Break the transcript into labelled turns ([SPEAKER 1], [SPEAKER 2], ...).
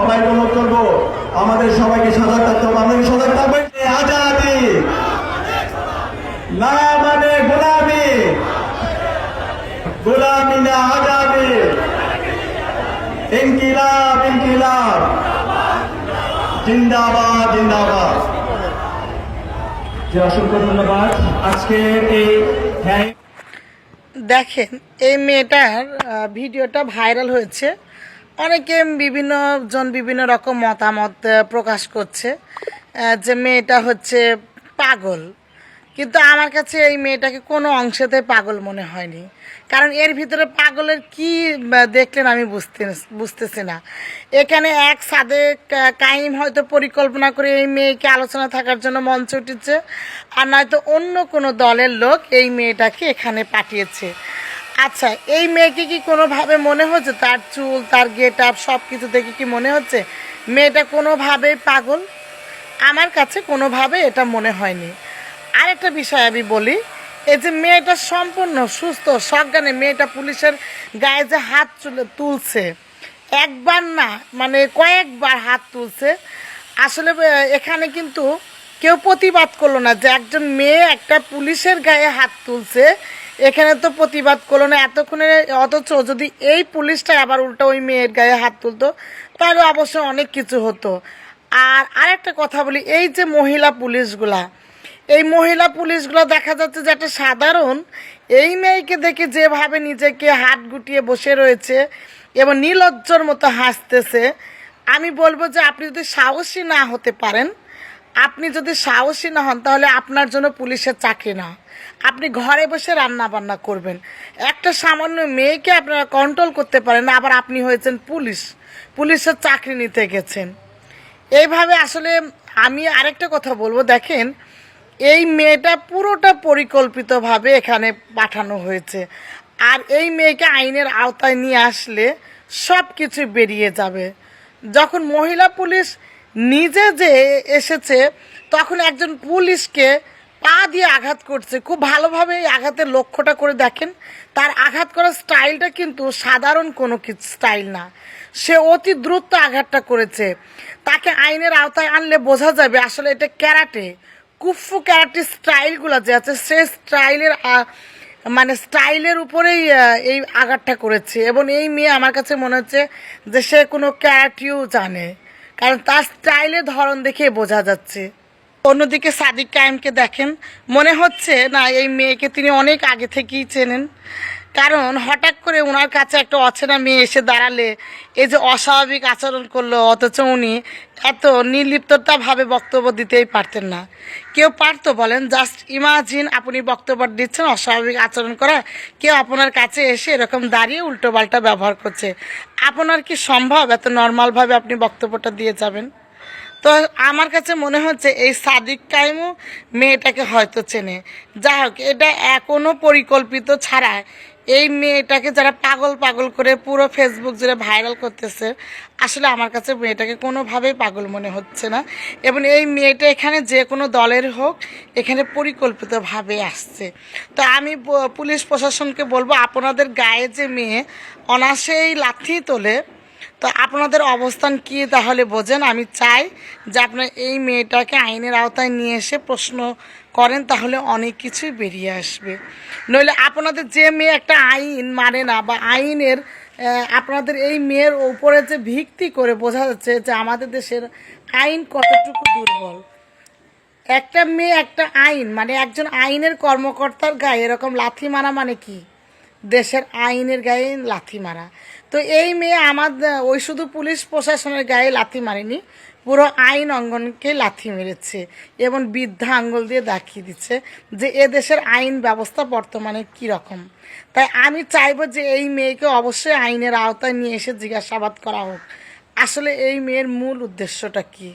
[SPEAKER 1] সবাইকে অনুরোধ করব, আমাদের সবাইকে সজাগ থাকতে হবে। আমাদের সজাগ আজাদি! না মানে গোলামি! গোলামি না আজাদি! ইনকিলাব ইনকিলাব! জিন্দাবাদ জিন্দাবাদ! হ্যাঁ
[SPEAKER 2] দেখেন, এই মেয়েটার ভিডিওটা ভাইরাল হয়েছে। অনেকে বিভিন্ন জন বিভিন্ন রকম মতামত প্রকাশ করছে যে মেয়েটা হচ্ছে পাগল। কিন্তু আমার কাছে এই মেয়েটাকে কোনো অংশেতে পাগল মনে হয়নি। কারণ এর ভিতরে পাগলের কি দেখলেন আমি বুঝতে বুঝতেছি না। এখানে এক আহ, কাইম হয়তো পরিকল্পনা করে এই মেয়েকে আলোচনা থাকার জন্য মঞ্চে উঠেছে আর নয়তো অন্য কোনো দলের লোক এই মেয়েটাকে এখানে পাঠিয়েছে। আচ্ছা এই মেয়েকে কি কোনোভাবে মনে হচ্ছে? তার চুল, তার গেট আপ সব কিছু দেখে কি মনে হচ্ছে? মেয়েটা কোনোভাবেই পাগল? আমার কাছে কোনোভাবে এটা মনে হয়নি। আরেকটা বিষয় আমি বলি, এই যে মেয়েটা সম্পূর্ণ সুস্থ, সজ্ঞানে, মেয়েটা পুলিশের গায়ে যে হাত তুলছে, একবার না মানে কয়েকবার হাত তুলছে, আসলে এখানে কিন্তু কেউ প্রতিবাদ করল না যে একজন মেয়ে একটা পুলিশের গায়ে হাত তুলছে এখানে তো প্রতিবাদ করল না, এতক্ষণে অথচ যদি এই পুলিশটা আবার উল্টো ওই মেয়ের গায়ে হাত তুলতো, তাহলে অবশ্যই অনেক কিছু হতো। আর আরেকটা কথা বলি, এই যে মহিলা পুলিশগুলা, এই মহিলা পুলিশগুলো দেখা যাচ্ছে যে একটা সাধারণ, এই মেয়েকে দেখে যেভাবে নিজেকে হাত গুটিয়ে বসে রয়েছে এবং নির্লজ্জর মতো হাসতেছে, আমি বলব যে আপনি যদি সাহসী না হতে পারেন আপনি যদি সাহসী না হন, তাহলে আপনার জন্য পুলিশের চাকরি না। আপনি ঘরে বসে রান্না বান্না করবেন। একটা সামান্য মেয়েকে আপনারা কন্ট্রোল করতে পারেন না আবার আপনি হয়েছেন পুলিশ। পুলিশের চাকরি নিতে গেছেন। এইভাবে আসলে আমি আরেকটা কথা বলব, দেখেন, এই মেয়েটা পুরোটা পরিকল্পিতভাবে এখানে পাঠানো হয়েছে। আর এই মেয়েকে আইনের আওতায় নিয়ে আসলে সব কিছু বেরিয়ে যাবে। যখন মহিলা পুলিশ নিজে যে এসেছে, তখন একজন পুলিশকে পা দিয়ে আঘাত করছে। খুব ভালোভাবে এই আঘাতের লক্ষ্যটা করে দেখেন। তার আঘাত করার স্টাইলটা কিন্তু সাধারণ কোনো স্টাইল না। সে অতি দ্রুত আঘাতটা করেছে। তাকে আইনের আওতায় আনলে বোঝা যাবে আসলে এটা ক্যারাটে। কুফু ক্যারাটে স্টাইলগুলো যে আছে, সে স্টাইলের মানে স্টাইলের উপরেই এই আঘাতটা করেছে। এবং এই মেয়ে আমার কাছে মনে হচ্ছে যে সে কোনো ক্যারাটিও জানে। কারণ তার স্টাইলের ধরন দেখে বোঝা যাচ্ছে। অন্যদিকে সাদিক কায়েমকে দেখেন, মনে হচ্ছে না, এই মেয়েকে তিনি অনেক আগে থেকেই চেনেন। কারণ হঠাৎ করে ওনার কাছে একটা অচেনা মেয়ে এসে দাঁড়ালে, এই যে অস্বাভাবিক আচরণ করল, অথচ উনি এত নির্লিপ্ততাভাবে বক্তব্য দিতেই পারতেন না। কেউ পারতো বলেন, জাস্ট ইমাজিন আপনি বক্তব্য দিচ্ছেন, অস্বাভাবিক আচরণ করা। কেউ আপনার কাছে এসে এরকম দাঁড়িয়ে উল্টো পাল্টা ব্যবহার করছে। আপনার কি সম্ভব এত নর্মালভাবে আপনি বক্তব্যটা দিয়ে যাবেন? তো আমার কাছে মনে হচ্ছে এই সাদিক কাইমও মেয়েটাকে হয়তো চেনে। যাই হোক, এটা এখনও পরিকল্পিত ছাড়া এই মেয়েটাকে যারা পাগল পাগল করে পুরো ফেসবুক জুড়ে ভাইরাল করতেছে, আসলে আমার কাছে মেয়েটাকে কোনোভাবেই পাগল মনে হচ্ছে না। এবং এই মেয়েটা এখানে যে কোনো দলের হোক, এখানে পরিকল্পিতভাবে আসছে। তো আমি পুলিশ প্রশাসনকে বলব, আপনাদের গায়ে যে মেয়ে অনাসেই লাথি তোলে, তো আপনাদের অবস্থান কি তাহলে বোঝেন। আমি চাই যে আপনার এই মেয়েটাকে আইনের আওতায় নিয়ে এসে প্রশ্ন করেন, তাহলে অনেক কিছুই বেরিয়ে আসবে। নইলে আপনাদের যে মেয়ে একটা আইন মানে না, বা আইনের আপনাদের এই মেয়ের ওপরে যে ভিত্তি করে বোঝা যাচ্ছে যে আমাদের দেশের আইন কতটুকু দুর্বল। একটা মেয়ে একটা আইন মানে একজন আইনের কর্মকর্তার গায়ে এরকম লাথি মারা মানে কি? দেশের আইনের গায়ে লাথি মারা। তো এই মেয়ে আমার ওই শুধু পুলিশ প্রশাসনের গায়ে লাথি মারেনি পুরো আইন অঙ্গনকে লাথি মেরেছে এবং বৃদ্ধা আঙ্গুল দিয়ে দেখিয়ে দিচ্ছে যে এ দেশের আইন ব্যবস্থা বর্তমানে কী রকম। তাই আমি চাইব যে এই মেয়েকে অবশ্যই আইনের আওতায় নিয়ে এসে জিজ্ঞাসাবাদ করা হোক। আসলে এই মেয়ের মূল উদ্দেশ্যটা কী?